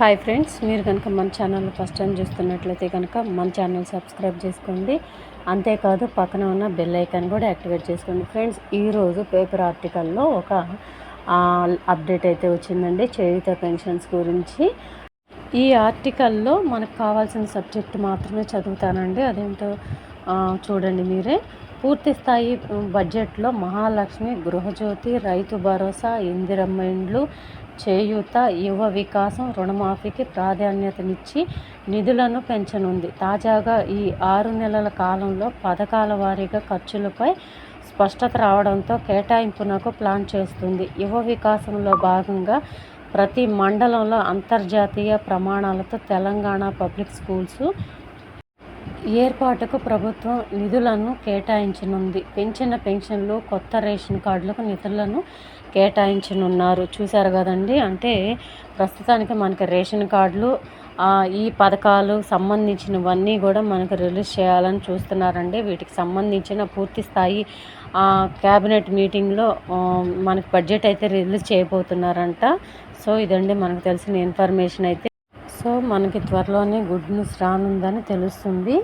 Hi friends మీరు కనుక మన ఛానల్ ఫస్ట్ టైం చూస్తున్నట్లయితే కనుక మన ఛానల్ సబ్స్క్రైబ్ చేసుకోండి. అంతేకాదు పక్కన ఉన్న బెల్ ఐకాన్ కూడా యాక్టివేట్ చేసుకోండి. ఫ్రెండ్స్ ఈరోజు పేపర్ ఆర్టికల్లో ఒక అప్డేట్ అయితే వచ్చిందండి చేయుత పెన్షన్స్ గురించి. ఈ ఆర్టికల్లో మనకు కావాల్సిన సబ్జెక్ట్ మాత్రమే చదువుతానండి. అదేంటో చూడండి మీరే. పూర్తి స్థాయి బడ్జెట్లో మహాలక్ష్మి గృహజ్యోతి రైతు భరోసా ఇందిరమ్మ ఇండ్లు చేయూత యువ వికాసం రుణమాఫీకి ప్రాధాన్యతనిచ్చి నిధులను పెంచనుంది. తాజాగా ఈ ఆరు నెలల కాలంలో పథకాల వారీగా ఖర్చులపై స్పష్టత రావడంతో కేటాయింపునకు ప్లాన్ చేస్తుంది. యువ వికాసంలో భాగంగా ప్రతి మండలంలో అంతర్జాతీయ ప్రమాణాలతో తెలంగాణ పబ్లిక్ స్కూల్స్ ఏర్పాటుకు ప్రభుత్వం నిధులను కేటాయించనుంది. పెంచిన పెన్షన్లు కొత్త రేషన్ కార్డులకు నిధులను కేటాయించనున్నారు. చూశారు కదండి? అంటే ప్రస్తుతానికి మనకి రేషన్ కార్డులు ఈ పథకాలు సంబంధించినవన్నీ కూడా మనకు రిలీజ్ చేయాలని చూస్తున్నారండి. వీటికి సంబంధించిన పూర్తి స్థాయి క్యాబినెట్ మీటింగ్లో మనకి బడ్జెట్ అయితే రిలీజ్ చేయబోతున్నారంట. సో ఇదండి మనకు తెలిసిన ఇన్ఫర్మేషన్ అయితే. సో మనకి త్వరలోనే గుడ్ న్యూస్ రానుందని తెలుస్తుంది.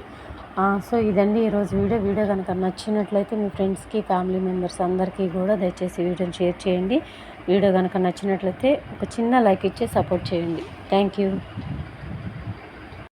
సో ఇదండి ఈరోజు వీడియో. వీడియో కనుక నచ్చినట్లయితే మీ ఫ్రెండ్స్కి ఫ్యామిలీ మెంబర్స్ అందరికీ కూడా దయచేసి వీడియోని షేర్ చేయండి. వీడియో కనుక నచ్చినట్లయితే ఒక చిన్న లైక్ ఇచ్చి సపోర్ట్ చేయండి. Thank you.